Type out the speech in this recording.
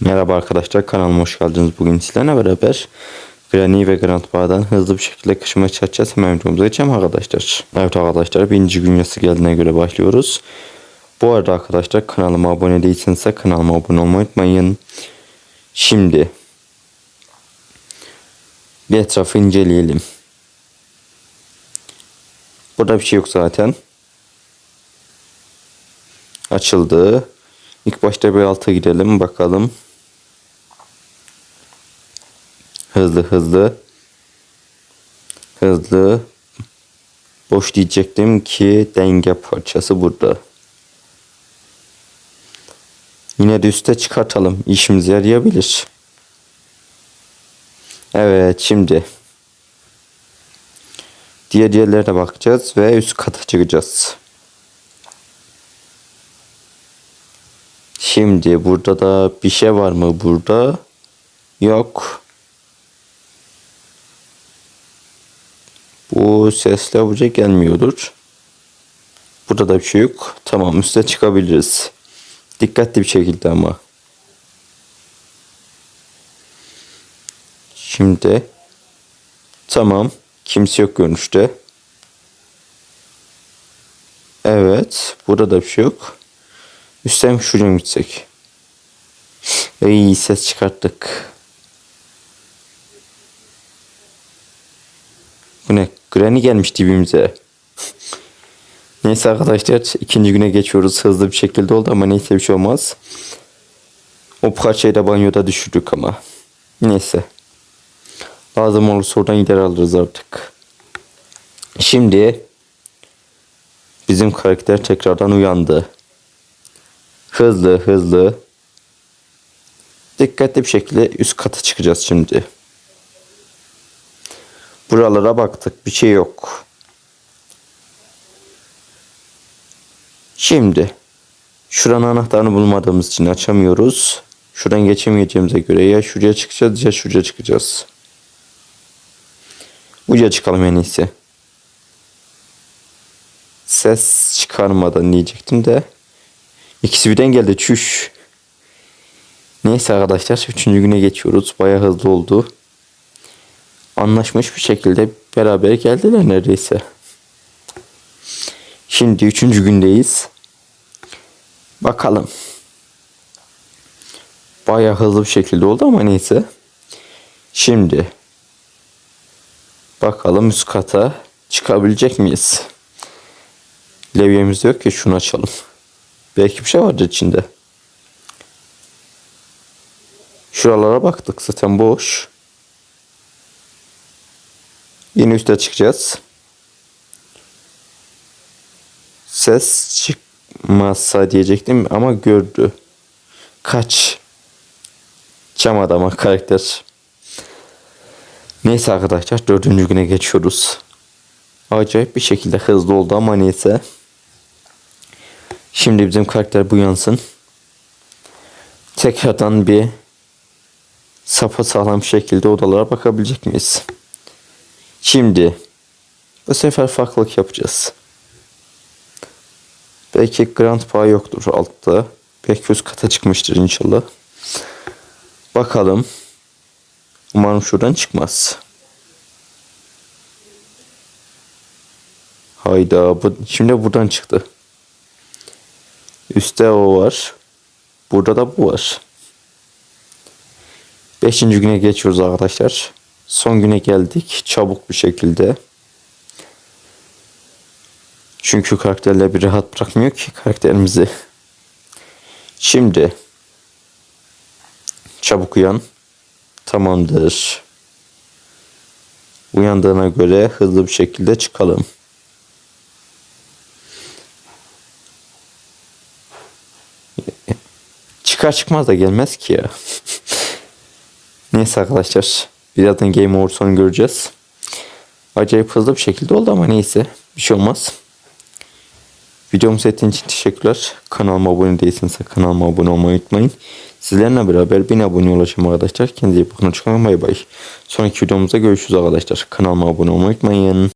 Merhaba arkadaşlar kanalıma hoş geldiniz. Bugün sizlerle beraber Granny ve Grandpa'dan hızlı bir şekilde kışıma çatacağız. Hemen videomuza geçelim arkadaşlar. Evet arkadaşlar birinci gün yası geldiğine göre başlıyoruz. Bu arada arkadaşlar kanalıma abone değilseniz kanalıma abone olmayı unutmayın. Şimdi bir etrafı inceleyelim. Burada bir şey yok zaten. Açıldı. İlk başta bir alta gidelim bakalım. Hızlı hızlı. Hızlı. Boş diyecektim ki denge parçası burada. Yine de üste çıkartalım. İşimize yarayabilir. Evet şimdi. Diğer yerlere bakacağız ve üst kata çıkacağız. Şimdi burada da bir şey var mı burada? Yok. Bu sesle buraya gelmiyordur. Burada da bir şey yok. Tamam üste çıkabiliriz. Dikkatli bir şekilde ama. Şimdi tamam. Kimse yok görünüşte. Evet. Burada da bir şey yok. Üstten şuraya gitsek. İyi ses çıkarttık. Bu ne? Granny gelmiş dibimize. neyse arkadaşlar ikinci güne geçiyoruz. Hızlı bir şekilde oldu ama neyse bir şey olmaz. O parçayı da banyoda düşürdük ama. Neyse. Lazım olursa oradan gider alırız artık. Şimdi bizim karakter tekrardan uyandı. Hızlı hızlı. Dikkatli bir şekilde üst kata çıkacağız şimdi. Buralara baktık. Bir şey yok. Şimdi şuranın anahtarını bulmadığımız için açamıyoruz. Şuradan geçemeyeceğimize göre ya şuraya çıkacağız ya şuraya çıkacağız. Buraya çıkalım en iyisi. Ses çıkarmadan diyecektim de. İkisi birden geldi çüş. Neyse arkadaşlar üçüncü güne geçiyoruz. Baya hızlı oldu. Anlaşmış bir şekilde beraber geldiler neredeyse. Şimdi üçüncü gündeyiz. Bakalım. Baya hızlı bir şekilde oldu ama neyse. Şimdi bakalım üst kata çıkabilecek miyiz? Levyemiz yok ki şunu açalım. Belki bir şey vardır içinde. Şuralara baktık zaten boş. Yine üste çıkacağız. Ses çıkmazsa diyecektim ama gördü. Kaç. Cam adama karakter. Neyse arkadaşlar dördüncü güne geçiyoruz. Acayip bir şekilde hızlı oldu ama neyse. Şimdi bizim karakter bu yansın. Tekrardan bir sapa sağlam şekilde odalara bakabilecek miyiz? Şimdi bu sefer farklılık yapacağız. Belki Grandpa yoktur altta. Belki üst kata çıkmıştır inşallah. Bakalım. Umarım şuradan çıkmaz. Hayda bu şimdi buradan çıktı. Üstte o var. Burada da bu var. Beşinci güne geçiyoruz arkadaşlar. Son güne geldik. Çabuk bir şekilde. Çünkü karakterler bir rahat bırakmıyor ki karakterimizi. Şimdi çabuk uyan. Tamamdır. Uyandığına göre hızlı bir şekilde çıkalım. Çıkar çıkmaz da gelmez ki ya. neyse arkadaşlar. Birazdan Game Over sonu göreceğiz. Acayip hızlı bir şekilde oldu ama neyse. Bir şey olmaz. Videomu seyrettiğiniz için teşekkürler. Kanalıma abone değilseniz kanalıma abone olmayı unutmayın. Sizlerle beraber 1000 abone olacağım arkadaşlar. Kendinize iyi bakın. Bay bay. Sonraki videomuzda görüşürüz arkadaşlar. Kanalıma abone olmayı unutmayın.